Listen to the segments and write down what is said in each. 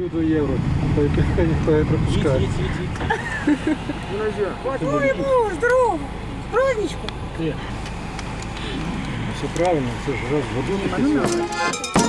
Даю 2 євро. Хай хай ніхто не пропускає. Ой, Боже, здорово! З праздничком! Все правильно, це ж раз в году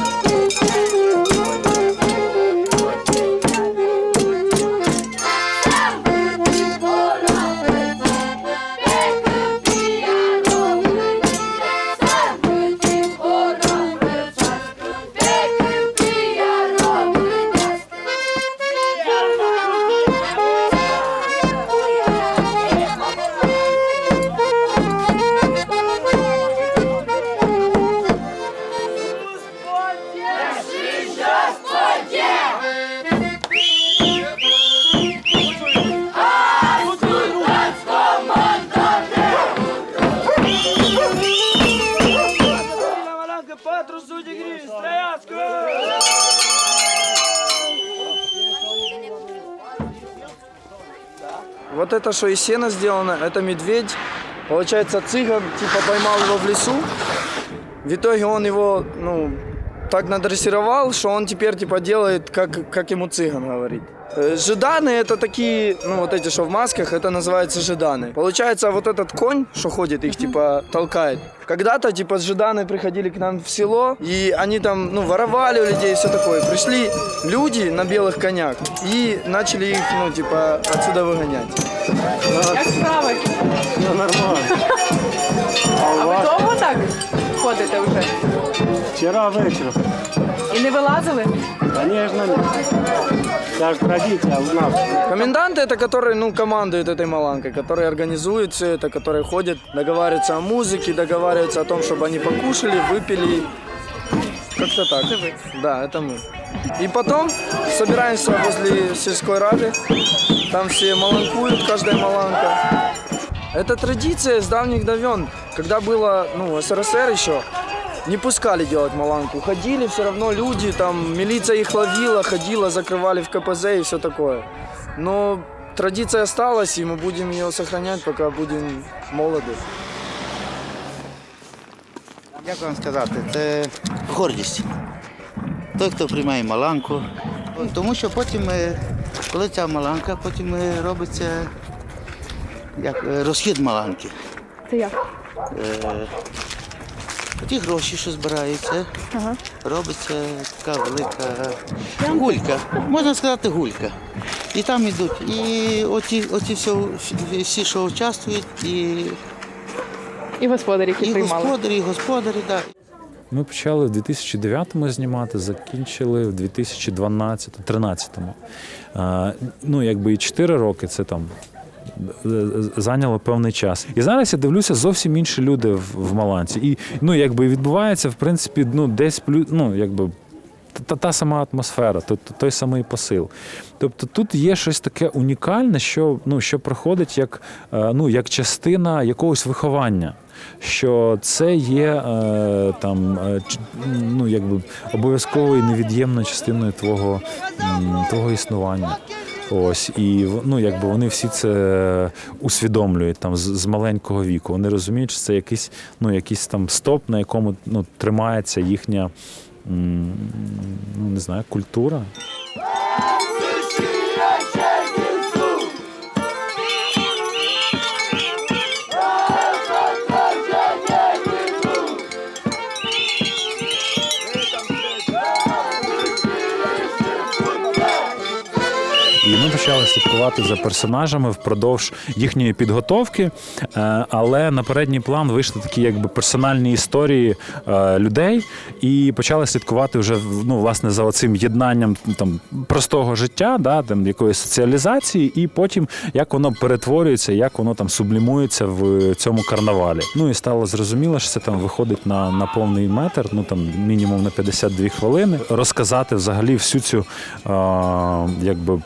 Вот это, что из сена сделано, это медведь. Получается, цыган типа поймал его в лесу. В итоге он его, ну, так надрессировал, что он теперь типа делает, как, как ему цыган говорит. Э, Жиданы это такие, ну вот эти, что в масках, это называется жиданы. Получается, вот этот конь, что ходит, их типа толкает. Когда-то типа жиданы приходили к нам в село, и они там, ну, воровали у людей и все такое. Пришли люди на белых конях и начали их, ну, типа, отсюда выгонять. Як справи? Ну, нормально. А ви довго так ходите вже? Вчора вечором. І не вилазили? Конечно, нет. Це ж традиція у нас. Коменданты это которые, ну, командуют этой маланкой, которые организуют все это, которые ходят, договариваются о музыке, договариваются о том, чтобы они покушали, выпили. Как-то так. Да, это мы. И потом собираемся возле сельской рады. Там все маланкуют, каждая маланка. Это традиция с давних давен. Когда было, ну, СССР еще, не пускали делать маланку. Ходили все равно люди, там милиция их ловила, ходила, закрывали в КПЗ и все такое. Но традиция осталась, и мы будем ее сохранять, пока будем молоды. Як вам сказати, це гордість. Той, хто приймає маланку. Тому що потім, е, коли ця маланка, потім е, робиться як, е, розхід маланки. Це як? Е, Ті гроші, що збираються, робиться така велика гулька. Можна сказати, гулька. І там йдуть і оті, оті всі, всі, що участвують, і, І господарі, які і приймали. господарі, і господарі. Да. Ми почали в 2009-му знімати, закінчили в 2012-13-му. Е, Ну, якби і 4 роки це там зайняло певний час. І зараз я дивлюся зовсім інші люди в, в Маланці. І ну, якби відбувається, в принципі, ну, десь ну, якби. Та, та сама атмосфера, то, то- той самий посил. Тобто тут є щось таке унікальне, що, ну, що проходить як, е, ну, як частина якогось виховання. Що це є е, там, е, ну, якби обов'язковою невід'ємною частиною твого, твого існування. Ось і ну, якби вони всі це усвідомлюють там з, з маленького віку. Вони розуміють, що це якийсь, ну, якийсь там стоп, на якому ну, тримається їхня ну, не знаю, культура. Почали слідкувати за персонажами впродовж їхньої підготовки. Е, Але на передній план вийшли такі якби персональні історії е, людей, і почали слідкувати вже ну, власне за оцим єднанням там простого життя, да, там якоїсь соціалізації, і потім як воно перетворюється, як воно там сублімується в цьому карнавалі. Ну і стало зрозуміло, що це там виходить на, на повний метр, ну там мінімум на 52 хвилини. Розказати взагалі всю цю е, якби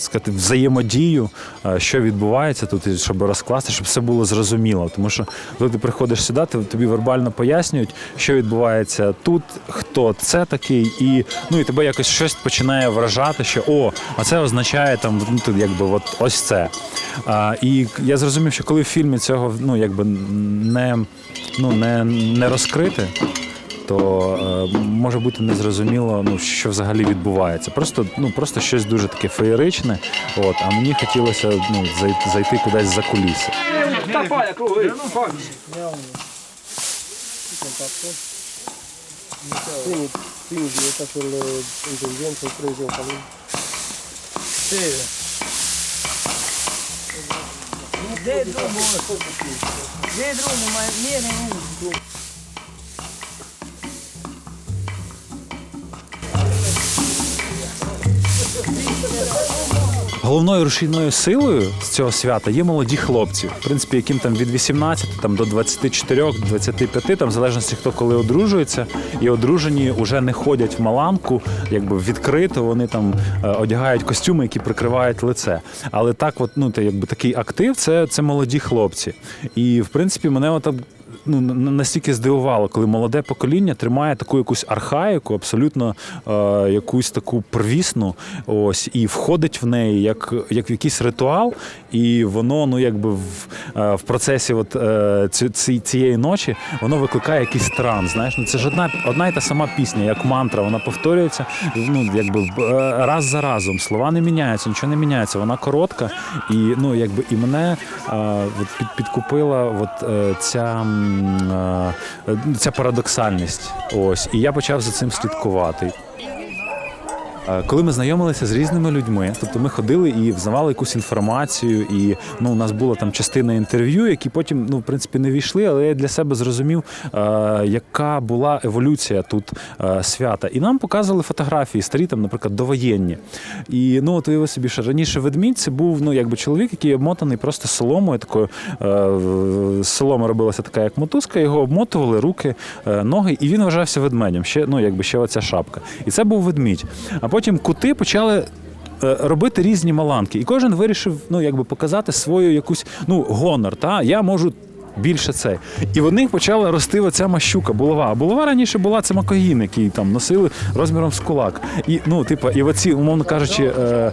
сказати, взаємодію, е, що відбувається тут, щоб розкласти, щоб все було зрозуміло. Тому що коли ти приходиш сюди, тобі вербально пояснюють, що відбувається тут, хто це такий, і ну і тебе якось щось починає вражати, що о, а це означає там ну, тут, якби от ось це. А, і я зрозумів, що коли в фільмі цього ну якби не, ну, не, не розкрити. То е, може бути незрозуміло, ну що взагалі відбувається. Просто ну просто щось дуже таке феєричне. От, а мені хотілося ну, зайти, зайти кудись за куліси. Quindi faccio l'intelligenza e preso un Головною рушійною силою з цього свята є молоді хлопці, в принципі, яким там від 18 там, до 24, 25, там, в залежності хто коли одружується, і одружені вже не ходять в маланку, якби відкрито, вони там е, одягають костюми, які прикривають лице. Але так, от, ну, якби такий актив це, це молоді хлопці. І в принципі, мене от ну, настільки здивувало, коли молоде покоління тримає таку якусь архаїку, абсолютно е, якусь таку первісну, ось, і входить в неї як, як в якийсь ритуал, і воно, ну якби в, е, в процесі от, е, ці, ці- цієї ночі воно викликає якийсь транс. Знаєш, ну це ж одна, одна і та сама пісня, як мантра, вона повторюється ну, якби, е, раз за разом. Слова не міняються, нічого не міняється. Вона коротка, і ну, якби і мене е, от, під, підкупила от, е, ця, ця парадоксальність. Ось, і я почав за цим слідкувати. Е, Коли ми знайомилися з різними людьми, тобто ми ходили і взнавали якусь інформацію, і ну у нас була там частина інтерв'ю, які потім ну в принципі не війшли, але я для себе зрозумів, е, яка була еволюція тут е, свята. І нам показували фотографії старі, там, наприклад, довоєнні. І ну от уяви собі, що раніше ведмідь це був ну якби чоловік, який обмотаний просто соломою, такою з соломи робилася така, як мотузка, його обмотували руки, ноги, і він вважався ведмедем. Ще ну якби ще оця шапка. І це був ведмідь. А потім кути почали. е, Робити різні маланки, і кожен вирішив ну якби показати свою якусь ну гонор. Та я можу більше цей. І в них почала рости оця мащука, булава. А булава раніше була це макогін, який там носили розміром з кулак. І ну, типу, і оці, умовно кажучи, е,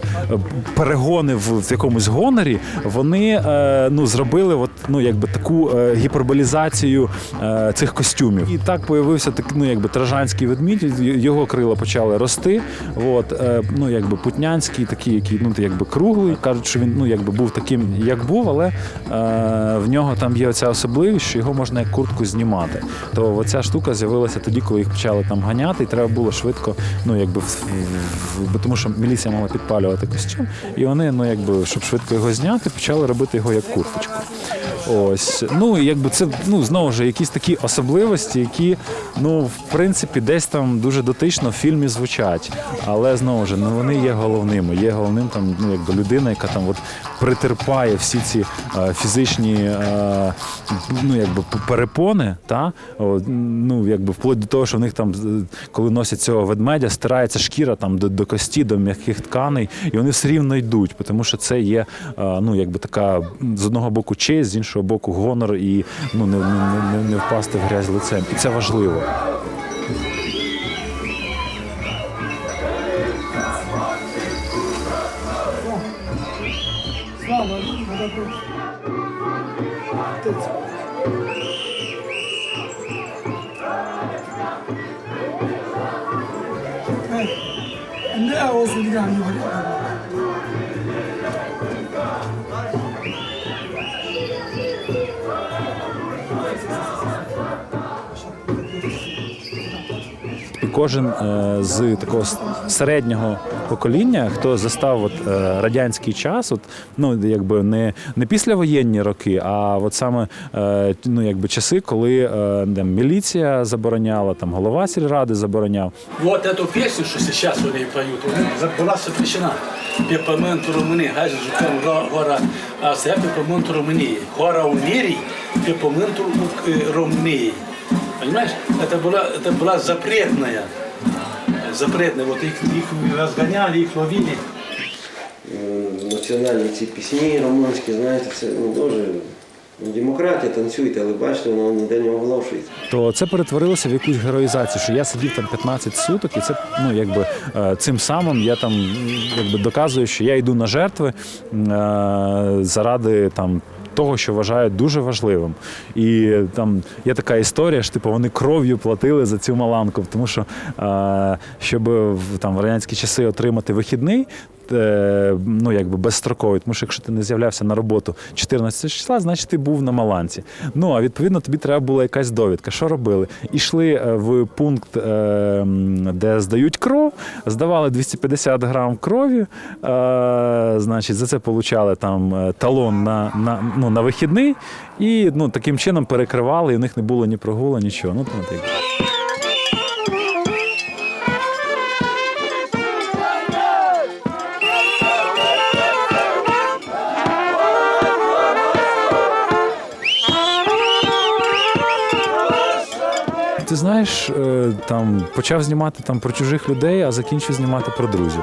перегони в, якомусь гонорі, вони е, ну, зробили от, ну, якби таку е, гіперболізацію цих костюмів. І так появився так, ну, якби тражанський ведмідь, його крила почали рости. От, ну, якби путнянський, такий, який ну, якби круглий. Кажуть, що він ну, якби був таким, як був, але в нього там є оця особливість, що його можна як куртку знімати. То оця штука з'явилася тоді, коли їх почали там ганяти, і треба було швидко, ну якби бо тому що міліція могла підпалювати костюм, і вони, ну якби, щоб швидко його зняти, почали робити його як курточку. Ось, ну якби це ну знову ж якісь такі особливості, які ну в принципі десь там дуже дотично в фільмі звучать, але знову ж ну вони є головними. Є головним там ну якби людина, яка там от притерпає всі ці е, фізичні е, ну якби перепони, та? От, ну якби вплоть до того, що в них там коли носять цього ведмедя, стирається шкіра там до, до кості, до м'яких тканей, і вони все рівно йдуть, тому що це є е, ну якби така з одного боку честь, з іншого боку гонор і ну не, не, не, впасти в грязь лицем. І це важливо. І кожен е, з такого с- середнього покоління, хто застав от, е, радянський час, от, ну якби не, не післявоєнні роки, а от саме е, ну, якби часи, коли е, там, міліція забороняла, там голова сільради забороняв. Вот эту песню, что сейчас они поют, она была запрещена. Пепаменту Румыни, гайже жукам гора, а це пепаменту Румынии. Гора у мире, пепаменту э, Румынии. Понимаешь? Это была, это была запретная. Запретная. Вот их, их разгоняли, их ловили. М, національні ці пісні румунські, знаєте, це ну, дуже ну, демократія, танцюйте, але бачите, воно ніде не оголошується. то це перетворилося в якусь героїзацію, що я сидів там 15 суток, і це ну якби е, цим самим я там м, якби доказую, що я йду на жертви м, е, заради там. того, що вважають дуже важливим. І там є така історія, що типу вони кров'ю платили за цю маланку, тому що щоб там в радянські часи отримати вихідний. е, Ну, якби безстроковий, тому що якщо ти не з'являвся на роботу 14 числа, значить ти був на Маланці. Ну а відповідно тобі треба була якась довідка. Що робили? Ішли е, в пункт, е, де здають кров, здавали 250 грам крові. Значить, за це получали там талон на, на, ну, на вихідний, і ну, таким чином перекривали, і в них не було ні прогула, нічого. Ну, тому так. Ти знаєш, е, там почав знімати там про чужих людей, а закінчив знімати про друзів.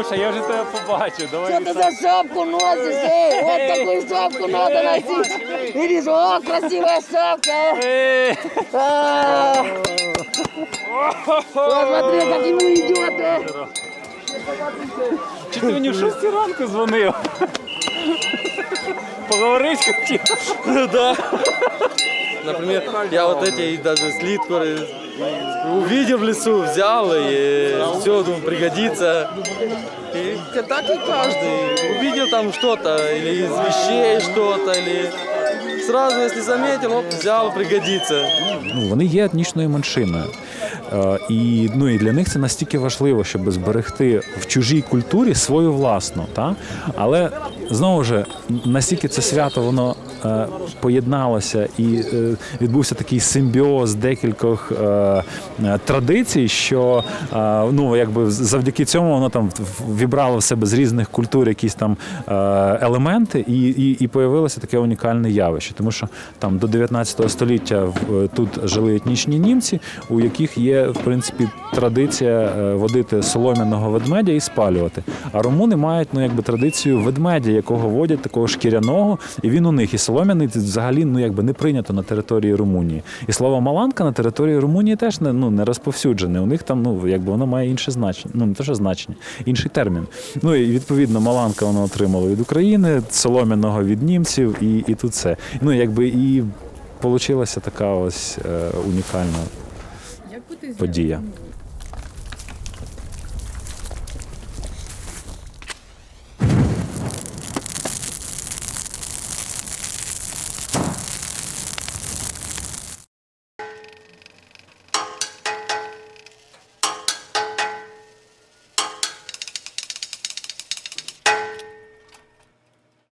Ілюша, я вже тебе побачив. Давай Что ты за шапку носишь, эй? Вот такую шапку надо носить. Видишь, о, красивая шапка. А. Посмотри, как ему идет, э. Чи ти мені в 6 ранку дзвонив? Поговорити хотів? Например, я вот эти даже слитку увидел в лесу, взял и все, думаю, пригодится. И так и каждый увидел там что-то, или из вещей что-то, или сразу, если заметил, оп, взял, пригодится. ну, вони є етнічною меншиною. Е, і, ну, і для них це настільки важливо, щоб зберегти в чужій культурі свою власну. Та? Але знову ж, настільки це свято воно поєдналося і е, відбувся такий симбіоз декількох е, е, традицій, що е, ну, якби завдяки цьому воно там вібрало в себе з різних культур якісь там е, елементи, і, і, і появилося таке унікальне явище. Тому що там до 19 століття тут жили етнічні німці, у яких є в принципі традиція е, водити солом'яного ведмедя і спалювати. А румуни мають ну якби традицію ведмедя, якого водять такого шкіряного, і він у них і солом'яний взагалі ну якби не прийнято на території Румунії. І слово маланка на території Румунії теж не ну не розповсюджене. У них там ну якби воно має інше значення. Ну не те, що значення, інший термін. Ну і відповідно маланка воно отримало від України, солом'яного від німців, і, і тут це. Ну якби і Получилася така ось е, унікальна подія.